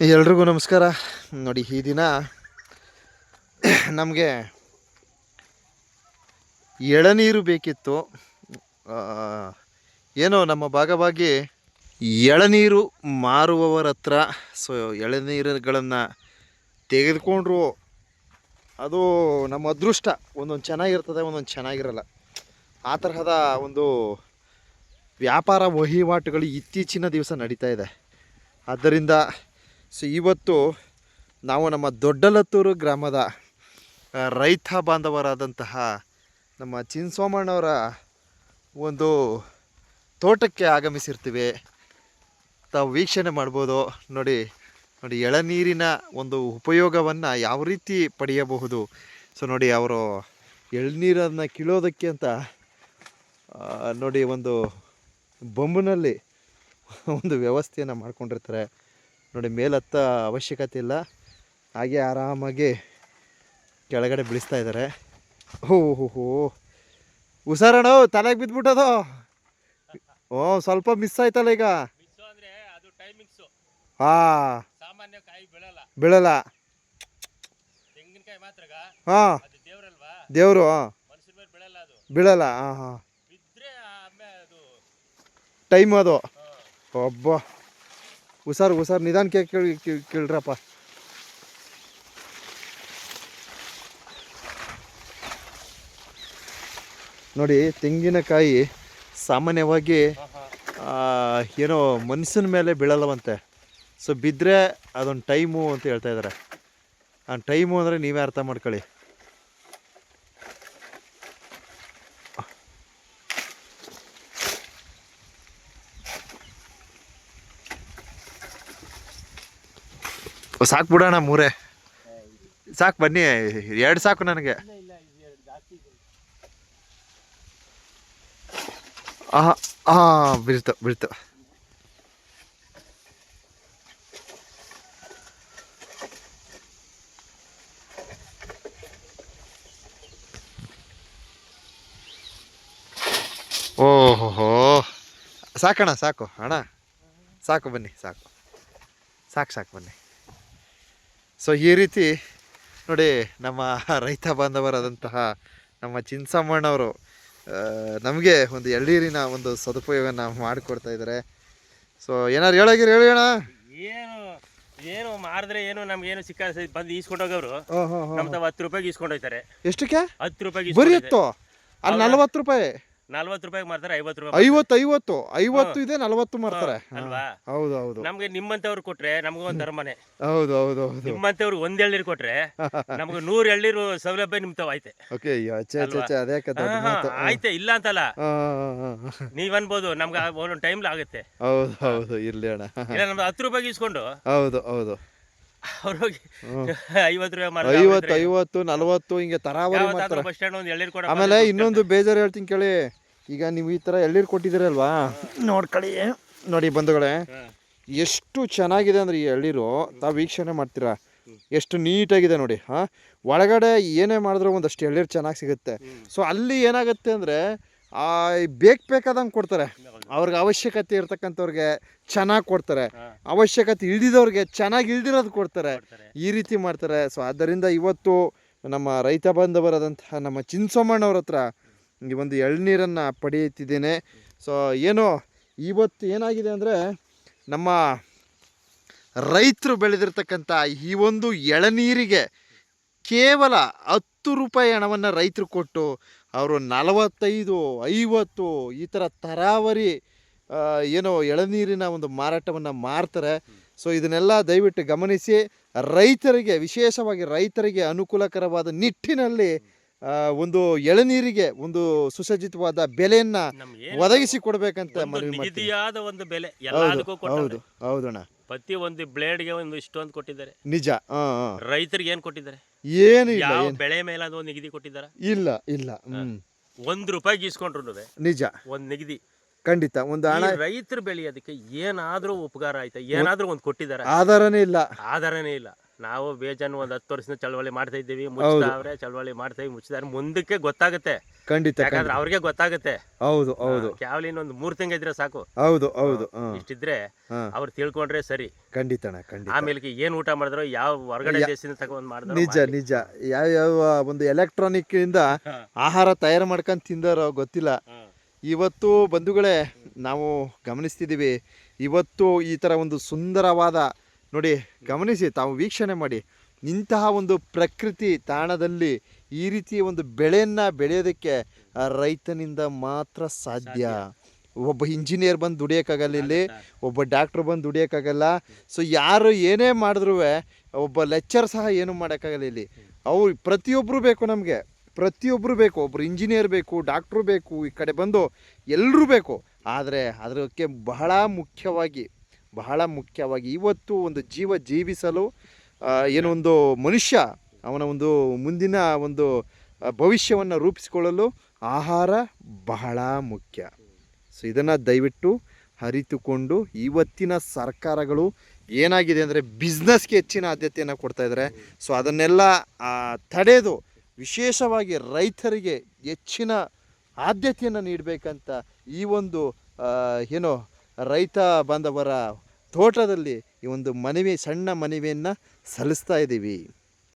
ಎಲ್ರಿಗೂ ನಮಸ್ಕಾರ. ನೋಡಿ, ಈ ದಿನ ನಮಗೆ ಎಳನೀರು ಬೇಕಿತ್ತು. ಏನೋ ನಮ್ಮ ಭಾಗವಾಗಿ ಎಳನೀರು ಮಾರುವವರ ಹತ್ರ, ಸೊ, ಎಳನೀರುಗಳನ್ನು ತೆಗೆದುಕೊಂಡ್ರು ಅದು ನಮ್ಮ ಅದೃಷ್ಟ. ಒಂದೊಂದು ಚೆನ್ನಾಗಿರ್ತದೆ, ಒಂದೊಂದು ಚೆನ್ನಾಗಿರಲ್ಲ. ಆ ತರಹದ ಒಂದು ವ್ಯಾಪಾರ ವಹಿವಾಟುಗಳು ಇತ್ತೀಚಿನ ದಿವಸ ನಡೀತಾ ಇದೆ. ಆದ್ದರಿಂದ ಸೊ ಇವತ್ತು ನಾವು ನಮ್ಮ ದೊಡ್ಡಲತ್ತೂರು ಗ್ರಾಮದ ರೈತ ಬಾಂಧವರಾದಂತಹ ನಮ್ಮ ಚಿನ್ಸೋಮಣ್ಣವರ ಒಂದು ತೋಟಕ್ಕೆ ಆಗಮಿಸಿರ್ತೀವಿ. ತಾವು ವೀಕ್ಷಣೆ ಮಾಡ್ಬೋದು. ನೋಡಿ ನೋಡಿ, ಎಳನೀರಿನ ಒಂದು ಉಪಯೋಗವನ್ನು ಯಾವ ರೀತಿ ಪಡೆಯಬಹುದು. ಸೊ ನೋಡಿ, ಅವರು ಎಳನೀರನ್ನು ಕೀಳೋದಕ್ಕೆ ಅಂತ ನೋಡಿ, ಒಂದು ಬೊಂಬಿನಲ್ಲಿ ಒಂದು ವ್ಯವಸ್ಥೆಯನ್ನು ಮಾಡ್ಕೊಂಡಿರ್ತಾರೆ. ನೋಡಿ ಮೇಲತ್ತ ಅವಶ್ಯಕತೆ ಇಲ್ಲ. ಹಾಗೆ ಆರಾಮಾಗಿ ಕೆಳಗಡೆ ಬಿಡಿಸ್ತಾ ಇದ್ದಾರೆ. ಹೋ ಹೋ ಹೋ ಹುಷಾರಣ ತಲೆಗೆ ಬಿದ್ದುಬಿಟ್ಟದು ಓ ಸ್ವಲ್ಪ ಮಿಸ್ ಆಯ್ತಲ್ಲ ಈಗ? ಹಾಂ. ಬೀಳಲ್ಲ. ಹಾಂ. ದೇವರು ಬೀಳಲ್ಲ ಹಾಂ ಹಾಂ. ಟೈಮ್ ಅದು ಒಬ್ಬ ಹುಷಾರು ಹುಷಾರು. ನಿಧಾನಕ್ಕೆ ಕೇಳಿ ಕೇಳ್ರಪ್ಪ. ನೋಡಿ, ತೆಂಗಿನಕಾಯಿ ಸಾಮಾನ್ಯವಾಗಿ ಏನೋ ಮನ್ಸಿನ ಮೇಲೆ ಬೀಳಲ್ಲವಂತೆ ಸೊ ಬಿದ್ದರೆ ಅದೊಂದು ಟೈಮು ಅಂತ ಹೇಳ್ತಾ ಇದ್ದಾರೆ ಆ, ಟೈಮು ಅಂದರೆ ನೀವೇ ಅರ್ಥ ಮಾಡ್ಕೊಳ್ಳಿ. ಸಾಕು ಬಿಡೋಣ ಮೂರೇ. ಸಾಕು ಬನ್ನಿ, ಎರಡು ಸಾಕು ನನಗೆ. ಆ ಹಾಂ ಬೀಳ್ತು ಬೀಳ್ತು ಓಹೋ ಸಾಕಣ್ಣ, ಸಾಕು, ಅಣ್ಣ. ಸಾಕು, ಬನ್ನಿ, ಸಾಕು. ಸಾಕು ಸಾಕು, ಬನ್ನಿ. ಸೊ ಈ ರೀತಿ ನೋಡಿ ನಮ್ಮ ರೈತ ಬಾಂಧವರಾದಂತಹ ನಮ್ಮ ಚಿನ್ಸಮ್ಮಣ್ಣವರು ನಮಗೆ ಒಂದು ಎಳ್ಳೀರಿನ ಒಂದು ಸದುಪಯೋಗನ ಮಾಡಿಕೊಡ್ತಾ ಇದ್ದಾರೆ. ಸೊ ಏನಾರು ಹೇಳೋಗಿರಿ ಹೇಳಿ ಅಣ್ಣ. ಏನು ಏನು ಮಾರಿದ್ರೆ ಏನು ನಮ್ಗೆ ಏನು ಸಿಕ್ಕ ಬಂದು ಈಸ್ಕೊಂಡೋಗವ್ರು ಹತ್ತು ರೂಪಾಯಿಗೆ ಈಸ್ಕೊಂಡೋಗ್ತಾರೆ ಎಷ್ಟಕ್ಕೆ? ಹತ್ತು ರೂಪಾಯಿಗೆ ಬರೀ ಇತ್ತು ಎತ್ತು ಅಲ್ಲಿ ನಲ್ವತ್ತು ರೂಪಾಯಿ? ನಲ್ವತ್ತು ರೂಪಾಯಿಗೆ ಮಾರ್ತಾರೆ ಐವತ್ತು ರೂಪಾಯಿ ಐವತ್ತು ಐವತ್ತು ಐವತ್ತು ಇದೆ ನಲ್ವತ್ತು ಮಾರ್ತಾರೆ. ಅಲ್ವಾ? ಹೌದು ಹೌದು. ನಮ್ಗೆ ನಿಮ್ಮಂತವ್ರು ಕೊಟ್ರೆ ನಮ್ಗೆ ಒಂದ್ ಧರ್ಮನೆ. ಹೌದು ಹೌದು ಹೌದು. ನಿಮ್ಮಂತವ್ರು ಒಂದ್ ಎಳ್ನೀರು ಕೊಟ್ರೆ ನಮ್ಗೆ ನೂರ್ ಎಳ್ನೀರು ಸೌಲಭ್ಯ ನಿಮ್ ತಾವ್ ಐತೆ ಓಕೆ ಅಚ್ಚೆ ಅಚ್ಚೆ ಅದೇ ಹಾ, ಆಯ್ತೆ ಇಲ್ಲ ಅಂತಲ್ಲ. ನೀವ್ ಅನ್ಬೋದು ನಮ್ಗೆ ಒಂದೊಂದು ಟೈಮ್ ಆಗುತ್ತೆ ಹೌದು ಹೌದು ಇರ್ಲಿ ಅಣ್ಣ. ಇಲ್ಲ ನಮ್ದು ಹತ್ತು ರೂಪಾಯಿಗೆ ಇಸ್ಕೊಂಡು. ಹೌದು ಹೌದು. ಐವತ್ತು ರೂಪಾಯಿ ಐವತ್ತು ಐವತ್ತು ನಲವತ್ತು ಹಿಂಗೆ ತರಾವರಿ ಮಾಡ್ತಾರೆ. ಬಸ್ ಸ್ಟ್ಯಾಂಡ್ ಒಂದು ಎಳ್ನೀರು ಕೊಡ ಆಮೇಲೆ ಇನ್ನೊಂದು ಬೇಜಾರು ಹೇಳ್ತೀನಿ ಕೇಳಿ. ಈಗ ನೀವು ಈ ಥರ ಎಳ್ಳೀರು ಕೊಟ್ಟಿದ್ದೀರಲ್ವಾ? ನೋಡ್ಕೊಳ್ಳಿ ನೋಡಿ ಬಂಧುಗಳೇ ಎಷ್ಟು ಚೆನ್ನಾಗಿದೆ ಅಂದರೆ ಈ ಎಳ್ಳೀರು ತಾವು ವೀಕ್ಷಣೆ ಮಾಡ್ತೀರಾ? ಎಷ್ಟು ನೀಟಾಗಿದೆ ನೋಡಿ ಹಾಂ? ಒಳಗಡೆ ಏನೇ ಮಾಡಿದ್ರು ಒಂದಷ್ಟು ಎಳ್ಳೀರು ಚೆನ್ನಾಗಿ ಸಿಗುತ್ತೆ. ಸೊ ಅಲ್ಲಿ ಏನಾಗುತ್ತೆ ಅಂದರೆ ಬೇಕು ಬೇಕಾದಂಗೆ ಕೊಡ್ತಾರೆ. ಅವ್ರಿಗೆ ಅವಶ್ಯಕತೆ ಇರ್ತಕ್ಕಂಥವ್ರಿಗೆ ಚೆನ್ನಾಗಿ ಕೊಡ್ತಾರೆ. ಅವಶ್ಯಕತೆ ಇಳಿದವ್ರಿಗೆ ಚೆನ್ನಾಗಿ ಇಲ್ದಿರೋದು ಕೊಡ್ತಾರೆ. ಈ ರೀತಿ ಮಾಡ್ತಾರೆ. ಸೊ ಆದ್ದರಿಂದ ಇವತ್ತು ನಮ್ಮ ರೈತ ಬಾಂಧವರಾದಂತಹ ನಮ್ಮ ಚಿನ್ಸೋಮಣ್ಣವ್ರ ಹತ್ರ ಈ ಒಂದು ಎಳ್ನೀರನ್ನು ಪಡೆಯುತ್ತಿದ್ದೇನೆ. ಸೊ ಏನು ಇವತ್ತು ಏನಾಗಿದೆ ಅಂದರೆ ನಮ್ಮ ರೈತರು ಬೆಳೆದಿರ್ತಕ್ಕಂಥ ಈ ಒಂದು ಎಳನೀರಿಗೆ ಕೇವಲ ಹತ್ತು ರೂಪಾಯಿ ಹಣವನ್ನು ರೈತರು ಕೊಟ್ಟು ಅವರು ನಲವತ್ತೈದು ಐವತ್ತು ಈ ಥರ ತರಾವರಿ ಏನೋ ಎಳನೀರಿನ ಒಂದು ಮಾರಾಟವನ್ನು ಮಾರ್ತಾರೆ ಸೊ ಇದನ್ನೆಲ್ಲ ದಯವಿಟ್ಟು ಗಮನಿಸಿ. ರೈತರಿಗೆ ವಿಶೇಷವಾಗಿ ರೈತರಿಗೆ ಅನುಕೂಲಕರವಾದ ನಿಟ್ಟಿನಲ್ಲಿ ಒಂದು ಎಳನೀರಿಗೆ ಒಂದು ಸುಸಜ್ಜಿತವಾದ ಬೆಲೆಯನ್ನು ಒದಗಿಸಿ ಕೊಡಬೇಕಂತ ಮನವಿ ಮಾಡ್ತೀನಿ. ನಿಗದಿಯಾದ ಒಂದು ಬೆಲೆ ಎಲ್ಲದಕ್ಕೂ ಹೌದು ಹೌದಣ್ಣ. ಪ್ರತಿ ಒಂದು ಬ್ಲೇಡ್ಗೆ ಒಂದು ಇಷ್ಟೊಂದು ಕೊಟ್ಟಿದ್ದಾರೆ. ನಿಜ ಆ, ರೈತರಿಗೆ ಏನ್ ಕೊಟ್ಟಿದ್ದಾರೆ? ಏನು ಇಲ್ಲ ಯಾವ ಏನು? ಬೆಳೆ ಮೇಲೆ ಅದು ಒಂದು ನಿಗದಿ ಕೊಟ್ಟಿದ್ದಾರೆ? ಇಲ್ಲ ಇಲ್ಲ ಹ್ಮ್. ಒಂದ್ ರೂಪಾಯಿ ಇಸ್ಕೊಂಡ್ರು ನಿಜ. ಒಂದ್ ನಿಗದಿ. ಖಂಡಿತ ಒಂದು ಹಣ ರೈತರು ಬೆಳೆಯೋದಕ್ಕೆ ಏನಾದ್ರೂ ಉಪಕಾರ ಆಯ್ತಾ? ಏನಾದ್ರೂ ಒಂದ್ ಕೊಟ್ಟಿದ್ದಾರೆ? ಆಧಾರನೇ ಇಲ್ಲ. ಆಧಾರನೇ ಇಲ್ಲ. ನಾವು ಬೇಜನ್ ಒಂದ್ ಹತ್ತು ವರ್ಷದಿಂದ ಚಳವಳಿ ಮಾಡ್ತಾ ಇದ್ದೀವಿ ಮುಚ್ತಾವ್ರೆ ಚಳವಳಿ ಮಾಡ್ತಾ ಇದ್ದೀವಿ ಮುಚ್ಚಿದಾರೆ ಮುಂದಕ್ಕೆ ಗೊತ್ತಾಗುತ್ತೆ. ಖಂಡಿತ ಯಾಕಂದ್ರೆ ಅವ್ರಿಗೆ ಗೊತ್ತಾಗುತ್ತೆ. ಹೌದು ಹೌದು. ಕ್ಯಾವಲಿನ್ ಒಂದು ಮೂರ್ ತಿಂಗ ಇದ್ರೆ ಸಾಕು. ಹೌದು ಹೌದು ಇಷ್ಟಿದ್ರೆ ಅವ್ರು ತಿಳ್ಕೊಂಡ್ರೆ ಸರಿ. ಖಂಡಿತ ಆಮೇಲೆ ಏನ್ ಊಟ ಮಾಡಿದ್ರು ಯಾವ ಹೊರಗಡೆ ದೇಶದಿಂದ ತಗೊಂಡ್ ಮಾಡಿದ್ರು ನಿಜ ನಿಜ. ಯಾವ ಯಾವ್ಯಾವ ಒಂದು ಎಲೆಕ್ಟ್ರಾನಿಕ್ ಇಂದ ಆಹಾರ ತಯಾರು ಮಾಡ್ಕೊಂಡು ತಿಂದಾರೋ ಗೊತ್ತಿಲ್ಲ. ಇವತ್ತು ಬಂಧುಗಳೇ ನಾವು ಗಮನಿಸ್ತಿದ್ದೀವಿ. ಇವತ್ತು ಈ ಥರ ಒಂದು ಸುಂದರವಾದ ನೋಡಿ ಗಮನಿಸಿ ತಾವು ವೀಕ್ಷಣೆ ಮಾಡಿ. ಇಂತಹ ಒಂದು ಪ್ರಕೃತಿ ತಾಣದಲ್ಲಿ ಈ ರೀತಿಯ ಒಂದು ಬೆಳೆಯನ್ನು ಬೆಳೆಯೋದಕ್ಕೆ ರೈತನಿಂದ ಮಾತ್ರ ಸಾಧ್ಯ. ಒಬ್ಬ ಇಂಜಿನಿಯರ್ ಬಂದು ದುಡಿಯೋಕ್ಕಾಗಲ್ಲ ಇಲ್ಲಿ ಒಬ್ಬ ಡಾಕ್ಟ್ರ್ ಬಂದು ದುಡಿಯೋಕ್ಕಾಗಲ್ಲ. ಸೊ ಯಾರು ಏನೇ ಮಾಡಿದ್ರೂ ಒಬ್ಬ ಲೆಕ್ಚರ್ ಸಹ ಏನು ಮಾಡೋಕ್ಕಾಗಲ್ಲ ಇಲ್ಲಿ. ಅವ್ರು ಪ್ರತಿಯೊಬ್ಬರು ಬೇಕು ನಮಗೆ. ಪ್ರತಿಯೊಬ್ಬರು ಬೇಕು. ಒಬ್ಬರು ಇಂಜಿನಿಯರ್ ಬೇಕು ಡಾಕ್ಟ್ರು ಬೇಕು ಈ ಕಡೆ ಬಂದು ಎಲ್ಲರೂ ಬೇಕು. ಆದರೆ ಅದಕ್ಕೆ ಬಹಳ ಮುಖ್ಯವಾಗಿ ಬಹಳ ಮುಖ್ಯವಾಗಿ ಇವತ್ತು ಒಂದು ಜೀವ ಜೀವಿಸಲು ಏನೊಂದು ಏನೋ ಒಂದು ಮನುಷ್ಯ ಅವನ ಒಂದು ಮುಂದಿನ ಒಂದು ಭವಿಷ್ಯವನ್ನು ರೂಪಿಸಿಕೊಳ್ಳಲು ಆಹಾರ ಬಹಳ ಮುಖ್ಯ. ಸೊ ಇದನ್ನು ದಯವಿಟ್ಟು ಅರಿತುಕೊಂಡು ಇವತ್ತಿನ ಸರ್ಕಾರಗಳು ಏನಾಗಿದೆ ಅಂದರೆ ಬಿಸ್ನೆಸ್ಗೆ ಹೆಚ್ಚಿನ ಆದ್ಯತೆಯನ್ನು ಕೊಡ್ತಾ ಇದ್ದಾರೆ ಸೊ ಅದನ್ನೆಲ್ಲ ತಡೆದು ವಿಶೇಷವಾಗಿ ರೈತರಿಗೆ ಹೆಚ್ಚಿನ ಆದ್ಯತೆಯನ್ನು ನೀಡಬೇಕಂತ ಈ ಒಂದು ಏನೋ ರೈತ ಬಾಂಧವರ ತೋಟದಲ್ಲಿ ಈ ಒಂದು ಮನವಿ ಸಣ್ಣ ಮನವಿಯನ್ನು ಸಲ್ಲಿಸ್ತಾ ಇದ್ದೀವಿ